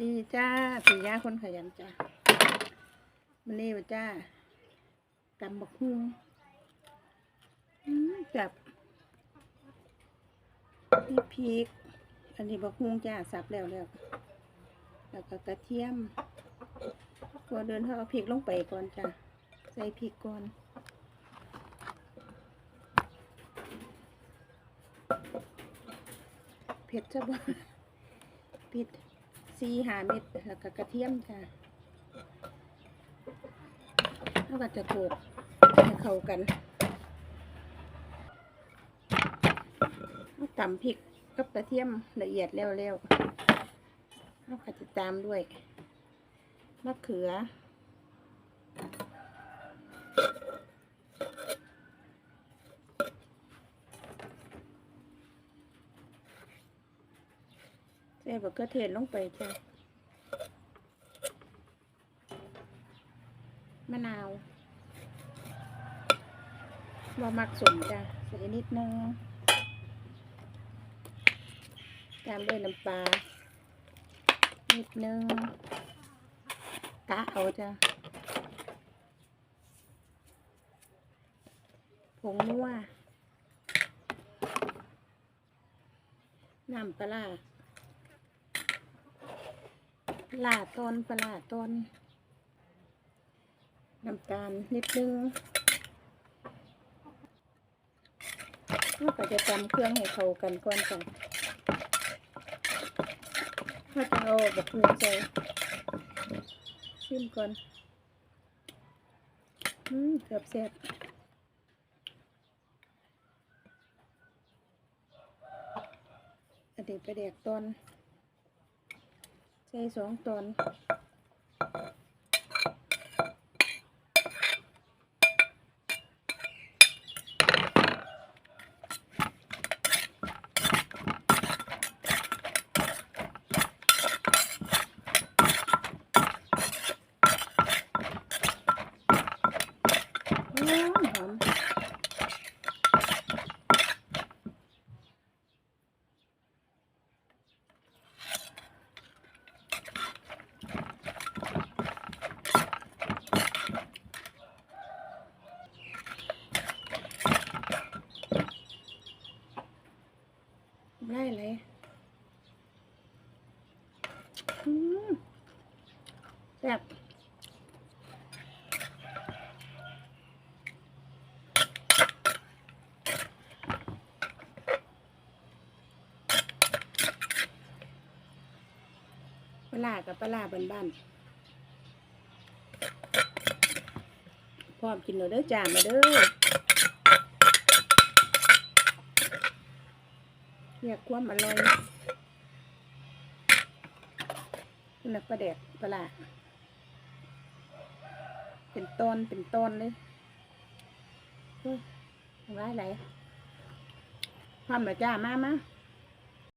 ดีจ้าสีย่าคนขยันจ้ามันนี่วะจ้าตำบักฮุงจับนี่พริก อันนี้บักฮุงจ้าสับแล้วแล้วแล้วก็กระเทียมก่อนเดินเขาเอาพริกลงไปก่อนจ้าใส่พริกก่อนเผ็ดจ้ะบ่พริก ซีหาเม็ดแล้วก็กระเทียมค่ะแล้วก็จะโขลกให้เข้ากันตำพริกกับกระเทียมละเอียดแล้วแล้วแล้วก็จะตามด้วยมะเขือ ใส่บักเขือเทศลงไปจ้ะมะนาวว่ามักสมจ้ะใส่นิดนึงตามด้วยน้ำปลานิดนึงกะเอาจ้ะผงนัวน้ำปลา ปลาต้นปลาต้นน้ำตาลนิดนึงเราก็จะตำเครื่องให้เข้ากันก่อนจ้ะถ้าจะเอาบักฮูใส่ชิมก่อน อืมเกือบแซ่บอันนี้ไปแดกตอน ใส่สองตอน หอมหอมได้เลยอืม แซ่บปลากับปลาร้าบ้านๆพร้อมกินเลยเด้อจ้ามาเด้อเรียกความอร่อย นี่นะประเด็กประหลาเป็นต้นเป็นต้นเลยเฮ้ยทำไรไหลพร้อมแล้วจ้ามามา